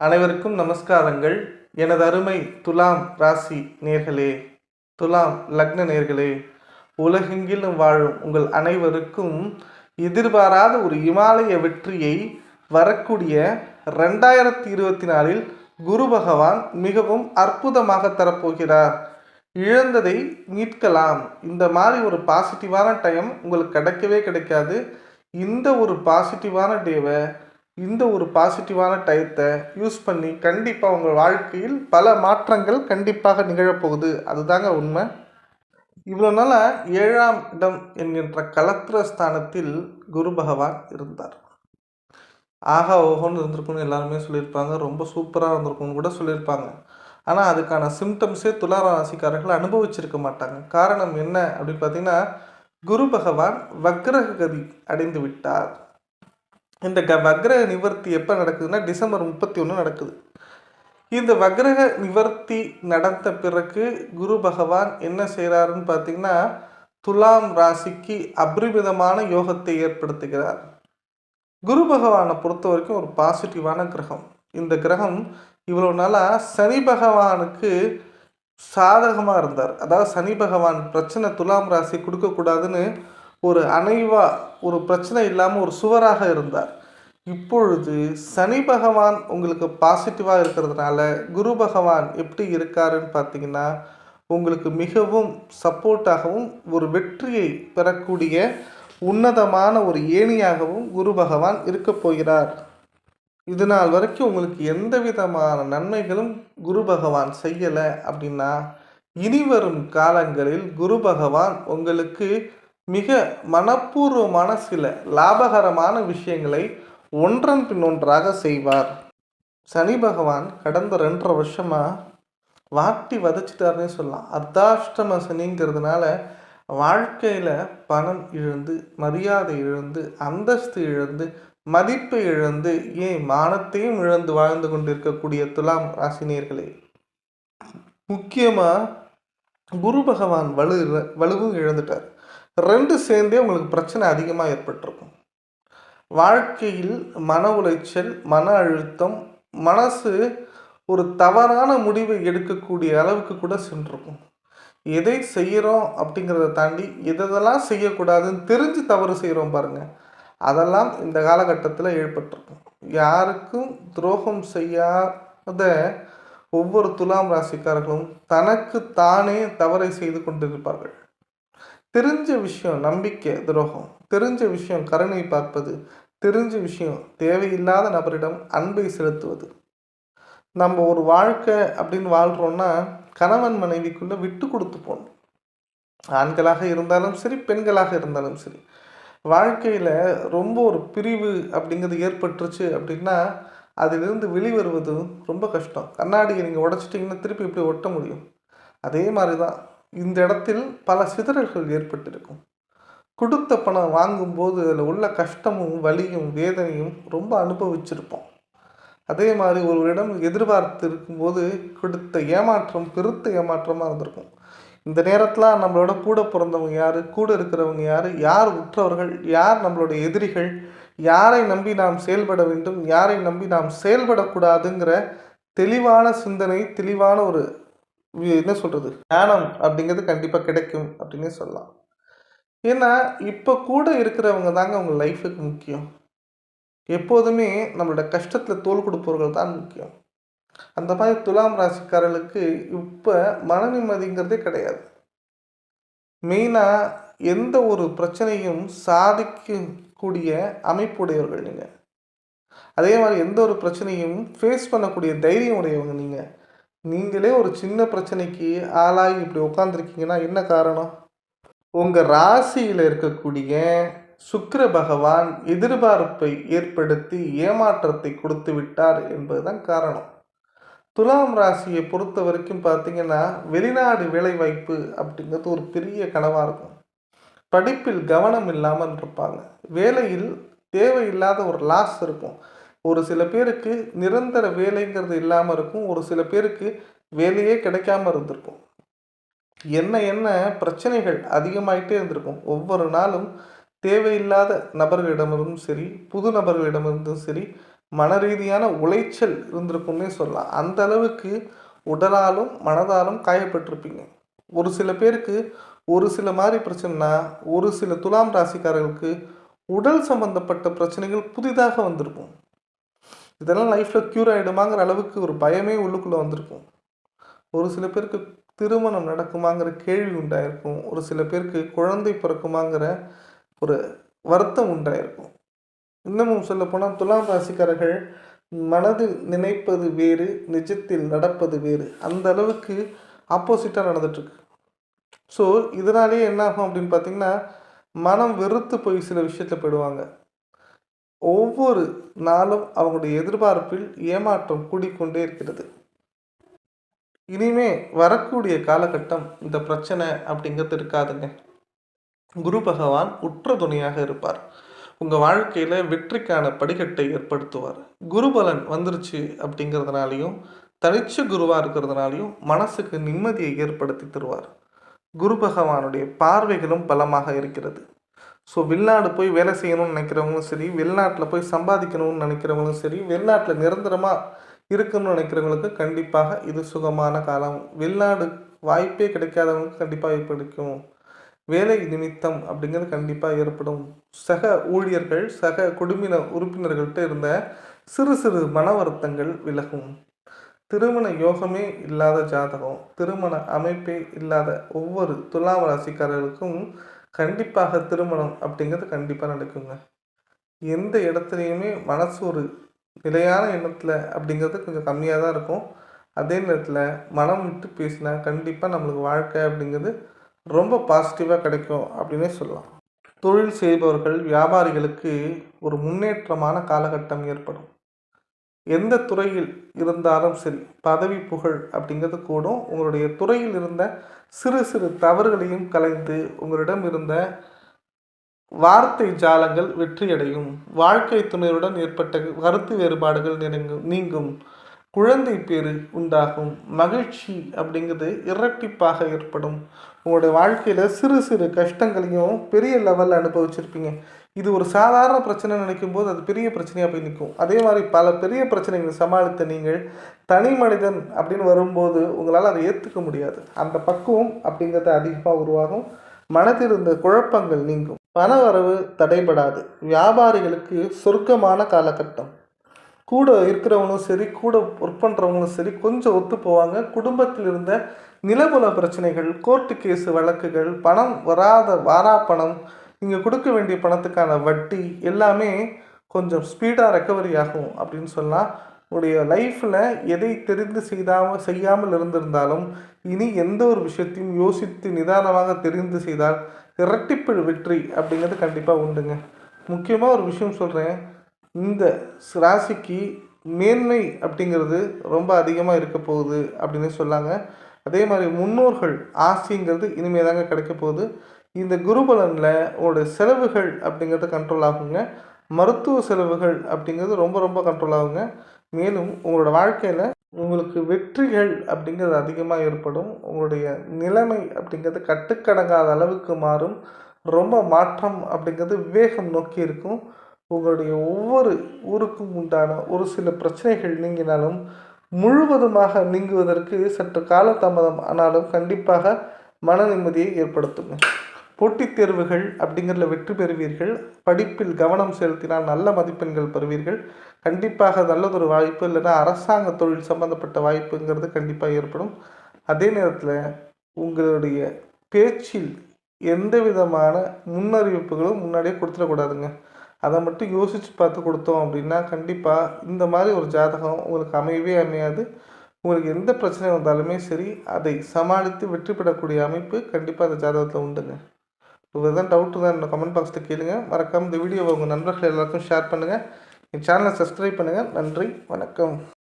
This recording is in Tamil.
அனைவருக்கும் நமஸ்காரங்கள். எனது அருமை துலாம் ராசி நேர்களே துலாம் லக்ன நேர்களே உலகெங்கிலும் வாழும் உங்கள் அனைவருக்கும் எதிர்பாராத ஒரு இமாலய வெற்றியை வரக்கூடிய ரெண்டாயிரத்தி இருபத்தி நாலில் குரு பகவான் மிகவும் அற்புதமாக தரப்போகிறார். இழந்ததை மீட்கலாம். இந்த மாதிரி ஒரு பாசிட்டிவான டைம் உங்களுக்கு கிடைக்கவே கிடைக்காது. இந்த ஒரு பாசிட்டிவான டேவை இந்த ஒரு பாசிட்டிவான டயத்தை யூஸ் பண்ணி கண்டிப்பாக உங்கள் வாழ்க்கையில் பல மாற்றங்கள் கண்டிப்பாக நிகழப்போகுது. அதுதாங்க உண்மை. இவ்வளோ நாளாக ஏழாம் இடம் என்கின்ற கலத்திர ஸ்தானத்தில் குரு பகவான் இருந்தார். ஆகா ஓஹோன்னு இருந்திருக்கும்னு எல்லாருமே சொல்லியிருப்பாங்க. ரொம்ப சூப்பராக இருந்திருக்கும்னு கூட சொல்லியிருப்பாங்க. ஆனால் அதுக்கான சிம்டம்ஸே துளாராசிக்காரர்கள் அனுபவிச்சிருக்க மாட்டாங்க. காரணம் என்ன அப்படின்னு பார்த்தீங்கன்னா குரு பகவான் வக்ரகதி அடைந்து விட்டார். இந்த க வக்ரக நிவர்த்தி எப்போ நடக்குதுன்னா டிசம்பர் முப்பத்தி ஒன்று நடக்குது. இந்த வக்ரக நிவர்த்தி நடந்த பிறகு குரு பகவான் என்ன செய்கிறாருன்னு பார்த்தீங்கன்னா துலாம் ராசிக்கு அபரிமிதமான யோகத்தை ஏற்படுத்துகிறார். குரு பகவானை பொறுத்த வரைக்கும் ஒரு பாசிட்டிவான கிரகம். இந்த கிரகம் இவ்வளோ நாளாக சனி பகவானுக்கு சாதகமாக இருந்தார். அதாவது சனி பகவான் பிரச்சனை துலாம் ராசி கொடுக்கக்கூடாதுன்னு ஒரு அணைவா ஒரு பிரச்சனை இல்லாமல் ஒரு சுவராக இருந்தார். இப்பொழுது சனி பகவான் உங்களுக்கு பாசிட்டிவாக இருக்கிறதுனால குரு பகவான் எப்படி இருக்காருன்னு பார்த்தீங்கன்னா உங்களுக்கு மிகவும் சப்போர்ட்டாகவும் ஒரு வெற்றியை பெறக்கூடிய உன்னதமான ஒரு ஏணியாகவும் குரு பகவான் இருக்கப் போகிறார். இது நாள் வரைக்கும் உங்களுக்கு எந்த விதமான நன்மைகளும் குரு பகவான் செய்யலை அப்படின்னா இனி வரும் காலங்களில் குரு பகவான் உங்களுக்கு மிக மனப்பூர்வமான சில லாபகரமான விஷயங்களை ஒன்றன் பின் ஒன்றாக செய்வார். சனி பகவான் கடந்த ரெண்டரை வருஷமாக வாட்டி வதச்சிட்டாருன்னே சொல்லலாம். அர்த்தாஷ்டம சனிங்கிறதுனால வாழ்க்கையில் பணம் இழந்து மரியாதை இழந்து அந்தஸ்து இழந்து மதிப்பை இழந்து ஏன் மானத்தையும் இழந்து வாழ்ந்து கொண்டிருக்கக்கூடிய துலாம் ராசினியர்களே முக்கியமாக குரு பகவான் வலு வலுவும் இழந்துட்டார். ரெண்டு சேர்ந்தே உங்களுக்கு பிரச்சனை அதிகமாக ஏற்பட்டிருக்கும். வாழ்க்கையில் மன உளைச்சல் மன அழுத்தம் மனசு ஒரு தவறான முடிவை எடுக்கக்கூடிய அளவுக்கு கூட சென்றிருக்கும். எதை செய்கிறோம் அப்படிங்கிறத தாண்டி எதெல்லாம் செய்யக்கூடாதுன்னு தெரிஞ்சு தவறு செய்கிறோம் பாருங்கள் அதெல்லாம் இந்த காலகட்டத்தில் ஏற்பட்டிருக்கும். யாருக்கும் துரோகம் செய்யாத ஒவ்வொரு துலாம் ராசிக்காரர்களும் தனக்கு தானே தவறை செய்து கொண்டிருப்பார்கள். தெரிஞ்ச விஷயம் நம்பிக்கை துரோகம். தெரிஞ்ச விஷயம் கருணை பார்ப்பது. தெரிஞ்ச விஷயம் தேவையில்லாத நபரிடம் அன்பை செலுத்துவது. நம்ம ஒரு வாழ்க்கை அப்படின்னு வாழ்கிறோன்னா கணவன் மனைவிக்குள்ளே விட்டு கொடுத்து போகணும். ஆண்களாக இருந்தாலும் சரி பெண்களாக இருந்தாலும் சரி. வாழ்க்கையில் ரொம்ப ஒரு பிரிவு அப்படிங்கிறது ஏற்பட்டுருச்சு அப்படின்னா அதிலிருந்து வெளிவருவது ரொம்ப கஷ்டம். கண்ணாடியை நீங்கள் உடச்சிட்டிங்கன்னா திருப்பி இப்படி ஒட்ட முடியும்? அதே மாதிரி தான் இந்த இடத்தில் பல சிதறல்கள் ஏற்பட்டிருக்கும். கொடுத்த பணம் வாங்கும்போது அதில் உள்ள கஷ்டமும் வலியும் வேதனையும் ரொம்ப அனுபவிச்சிருப்போம். அதே மாதிரி ஒருவரிடம் எதிர்பார்த்து இருக்கும்போது கொடுத்த ஏமாற்றம் பெருத்த ஏமாற்றமாக இருந்திருக்கும். இந்த நேரத்தில் நம்மளோட கூட பிறந்தவங்க யார் கூட இருக்கிறவங்க யார் யார் உற்றவர்கள் யார் நம்மளுடைய எதிரிகள் யாரை நம்பி நாம் செயல்பட வேண்டும் யாரை நம்பி நாம் செயல்படக்கூடாதுங்கிற தெளிவான சிந்தனை தெளிவான ஒரு என்ன சொல்கிறது ஞானம் அப்படிங்கிறது கண்டிப்பாக கிடைக்கும் அப்படின்னே சொல்லலாம். ஏன்னா இப்போ கூட இருக்கிறவங்க தாங்க அவங்க லைஃபுக்கு முக்கியம். எப்போதுமே நம்மளோட கஷ்டத்தில் தோல் கொடுப்பவர்கள் தான் முக்கியம். அந்த மாதிரி துலாம் ராசிக்காரர்களுக்கு இப்போ மன நிம்மதிங்கிறதே கிடையாது. மெயினாக எந்த ஒரு பிரச்சனையும் சாதிக்கும் கூடிய அமைப்புடையவர்கள் நீங்கள் அதே மாதிரி எந்த ஒரு பிரச்சனையும் ஃபேஸ் பண்ணக்கூடிய தைரியம் உடையவங்க நீங்கள் நீங்களே ஒரு சின்ன பிரச்சனைக்கு ஆளாகி இப்படி உட்காந்துருக்கீங்கன்னா என்ன காரணம்? உங்கள் ராசியில் இருக்கக்கூடிய சுக்கிர பகவான் எதிர்பார்ப்பை ஏற்படுத்தி ஏமாற்றத்தை கொடுத்து விட்டார் என்பதுதான் காரணம். துலாம் ராசியை பொறுத்த வரைக்கும் பார்த்தீங்கன்னா வெளிநாடு வேலைவாய்ப்பு அப்படிங்கிறது ஒரு பெரிய கனவாக இருக்கும். படிப்பில் கவனம் இல்லாமல் இருப்பாங்க. வேலையில் தேவையில்லாத ஒரு லாஸ் இருக்கும். ஒரு சில பேருக்கு நிரந்தர வேலைங்கிறது இல்லாமல் இருக்கும். ஒரு சில பேருக்கு வேலையே கிடைக்காம இருந்திருக்கும். என்ன என்ன பிரச்சனைகள் அதிகமாயிட்டே இருந்திருக்கும். ஒவ்வொரு நாளும் தேவையில்லாத நபர்களிடமிருந்தும் சரி புது நபர்களிடமிருந்தும் சரி மன ரீதியான உளைச்சல் இருந்திருக்கும்னே சொல்லலாம். அந்த அளவுக்கு உடலாலும் மனதாலும் காயப்பட்டிருப்பீங்க. ஒரு சில பேருக்கு ஒரு சில மாதிரி பிரச்சனைனா ஒரு சில துலாம் ராசிக்காரர்களுக்கு உடல் சம்பந்தப்பட்ட பிரச்சனைகள் புதிதாக வந்திருக்கும். இதெல்லாம் லைஃப்பில் க்யூர் ஆகிடுமாங்கிற அளவுக்கு ஒரு பயமே உள்ளுக்குள்ளே வந்திருக்கும். ஒரு சில பேருக்கு திருமணம் நடக்குமாங்கிற கேள்வி உண்டாயிருக்கும். ஒரு சில பேருக்கு குழந்தை பிறக்குமாங்கிற ஒரு வருத்தம் உண்டாயிருக்கும். இன்னமும் சொல்லப்போனால் துலாம் ராசிக்காரர்கள் மனதில் நினைப்பது வேறு நிஜத்தில் நடப்பது வேறு. அந்த அளவுக்கு ஆப்போசிட்டாக நடந்துட்டுருக்கு. ஸோ இதனாலேயே என்ன ஆகும் அப்படின்னு பார்த்தீங்கன்னா மனம் வெறுத்து போய் சில விஷயத்தில் போயிடுவாங்க. ஒவ்வொரு நாளும் அவங்களுடைய எதிர்பார்ப்பில் ஏமாற்றம் கூடிக்கொண்டே இருக்கிறது. இனிமே வரக்கூடிய காலகட்டம் இந்த பிரச்சனை அப்படிங்கிறது இருக்காதுங்க. குரு பகவான் உற்ற துணையாக இருப்பார். உங்கள் வாழ்க்கையில் வெற்றிக்கான படிக்கட்டை ஏற்படுத்துவார். குருபலன் வந்துருச்சு அப்படிங்கிறதுனாலையும் தனிச்சு குருவாக இருக்கிறதுனாலையும் மனசுக்கு நிம்மதியை ஏற்படுத்தி தருவார். குரு பகவானுடைய பார்வைகளும் பலமாக இருக்கிறது. ஸோ வெளிநாடு போய் வேலை செய்யணும்னு நினைக்கிறவங்களும் சரி வெளிநாட்டில் போய் சம்பாதிக்கணும்னு நினைக்கிறவங்களும் சரி வெளிநாட்டில் நிரந்தரமாக இருக்கணும்னு நினைக்கிறவங்களுக்கு கண்டிப்பாக இது சுகமான காலம். வெளிநாடு வாய்ப்பே கிடைக்காதவங்களுக்கு கண்டிப்பாக ஏற்படுக்கும் வேலை நிமித்தம் அப்படிங்கிறது கண்டிப்பாக ஏற்படும். சக ஊழியர்கள் சக குடும்பின உறுப்பினர்கள்ட்ட இருந்த சிறு சிறு மன வருத்தங்கள் விலகும். திருமண யோகமே இல்லாத ஜாதகம் திருமண அமைப்பே இல்லாத ஒவ்வொரு துலாம் ராசிக்காரர்களுக்கும் கண்டிப்பாக திருமணம் அப்படிங்கிறது கண்டிப்பாக நடக்குங்க. எந்த இடத்துலையுமே மனசு ஒரு நிலையான எண்ணத்தில் அப்படிங்கிறது கொஞ்சம் கம்மியாக தான் இருக்கும். அதே நேரத்தில் மனம் விட்டு பேசினா கண்டிப்பாக நம்மளுக்கு வாழ்க்கை அப்படிங்கிறது ரொம்ப பாசிட்டிவாக கிடைக்கும் அப்படின்னே சொல்லலாம். தொழில் செய்பவர்கள் வியாபாரிகளுக்கு ஒரு முன்னேற்றமான காலகட்டம் ஏற்படும். எந்த துறையில் இருந்தாலும் சரி பதவி புகழ் அப்படிங்கிறது கூடும். உங்களுடைய துறையில் இருந்த சிறு சிறு தவறுகளையும் கலைந்து உங்களிடம் இருந்த வார்த்தை ஜாலங்கள் வெற்றியடையும். வாழ்க்கை துணையுடன் ஏற்பட்ட கருத்து வேறுபாடுகள் நெருங்கும் நீங்கும். குழந்தை பேரு உண்டாகும். மகிழ்ச்சி அப்படிங்கிறது இரட்டிப்பாக ஏற்படும். உங்களுடைய வாழ்க்கையில் சிறு சிறு கஷ்டங்களையும் பெரிய லெவலில் அனுபவிச்சிருப்பீங்க. இது ஒரு சாதாரண பிரச்சனை நினைக்கும் போது அது பெரிய பிரச்சனையாக போய் நிற்கும் அதே மாதிரி பல பெரிய பிரச்சனைகளை சமாளித்த நீங்கள் தனி மனிதன் அப்படின்னு வரும்போது உங்களால் அதை ஏற்றுக்க முடியாது. அந்த பக்குவம் அப்படிங்கிறது அதிகமாக உருவாகும். மனதில் இருந்த குழப்பங்கள் நீங்கும். பண வரவு தடைபடாது. வியாபாரிகளுக்கு சொர்க்கமான காலகட்டம். கூட இருக்கிறவங்களும் சரி கூட ஒர்க் பண்ணுறவங்களும் சரி கொஞ்சம் ஒத்து போவாங்க. குடும்பத்தில் இருந்த நிலபுல பிரச்சனைகள் கோர்ட்டு கேஸு வழக்குகள் பணம் வராத வாரா பணம் நீங்கள் கொடுக்க வேண்டிய பணத்துக்கான வட்டி எல்லாமே கொஞ்சம் ஸ்பீடாக ரெக்கவரி ஆகும் அப்படின்னு சொல்லலாம் உடைய லைஃப்பில் எதை தெரிந்து செய்தாமல் செய்யாமல் இருந்திருந்தாலும் இனி எந்த ஒரு விஷயத்தையும் யோசித்து நிதானமாக தெரிந்து செய்தால் இரட்டிப்பு வெற்றி அப்படிங்கிறது கண்டிப்பாக உண்டுங்க. முக்கியமாக ஒரு விஷயம் சொல்கிறேன் இந்த ராசிக்கு மேன்மை அப்படிங்கிறது ரொம்ப அதிகமாக இருக்க போகுது அப்படின்னு சொல்லாங்க. அதே மாதிரி முன்னோர்கள் ஆசைங்கிறது இனிமேல் தாங்க கிடைக்க போகுது. இந்த குருபலனில் உங்களுடைய செலவுகள் அப்படிங்கிறது கண்ட்ரோல் ஆகுங்க. மருத்துவ செலவுகள் அப்படிங்கிறது ரொம்ப ரொம்ப கண்ட்ரோல் ஆகுங்க. மேலும் உங்களோட வாழ்க்கையில் உங்களுக்கு வெற்றிகள் அப்படிங்கிறது அதிகமாக ஏற்படும். உங்களுடைய நிலைமை அப்படிங்கிறது கட்டுக்கடங்காத அளவுக்கு மாறும். ரொம்ப மாற்றம் அப்படிங்கிறது வேகம் நோக்கி இருக்கும். உங்களுடைய ஒவ்வொரு ஊருக்கும் உண்டான ஒரு சில பிரச்சனைகள் நீங்கினாலும் முழுவதுமாக நீங்குவதற்கு சற்று காலதாமதம் ஆனாலும் கண்டிப்பாக மன நிம்மதியை ஏற்படுத்துங்க. போட்டித் தேர்வுகள் அப்படிங்கிறதுல வெற்றி பெறுவீர்கள். படிப்பில் கவனம் செலுத்தினால் நல்ல மதிப்பெண்கள் பெறுவீர்கள். கண்டிப்பாக நல்லதொரு வாய்ப்பு இல்லைன்னா அரசாங்க தொழில் சம்மந்தப்பட்ட வாய்ப்புங்கிறது கண்டிப்பாக ஏற்படும். அதே நேரத்தில் உங்களுடைய பேச்சில் எந்த விதமான முன்னறிவிப்புகளும் முன்னாடியே கொடுத்துடக்கூடாதுங்க அதை மட்டும் யோசித்து பார்த்து கொடுத்தோம் அப்படின்னா கண்டிப்பாக இந்த மாதிரி ஒரு ஜாதகம் உங்களுக்கு அமையவே அமையாது. உங்களுக்கு எந்த பிரச்சனை வந்தாலுமே சரி அதை சமாளித்து வெற்றி பெறக்கூடிய அமைப்பு கண்டிப்பாக அந்த ஜாதகத்தில் உண்டுங்க. இப்போ எதாவது டவுட்டு தான் என்ன கமெண்ட் பாக்ஸில் கேளுங்க. மறக்காமல் இந்த வீடியோவை உங்கள் நண்பர்கள் எல்லாருக்கும் ஷேர் பண்ணுங்கள் என் சேனலை சப்ஸ்கிரைப் பண்ணுங்கள் நன்றி. வணக்கம்.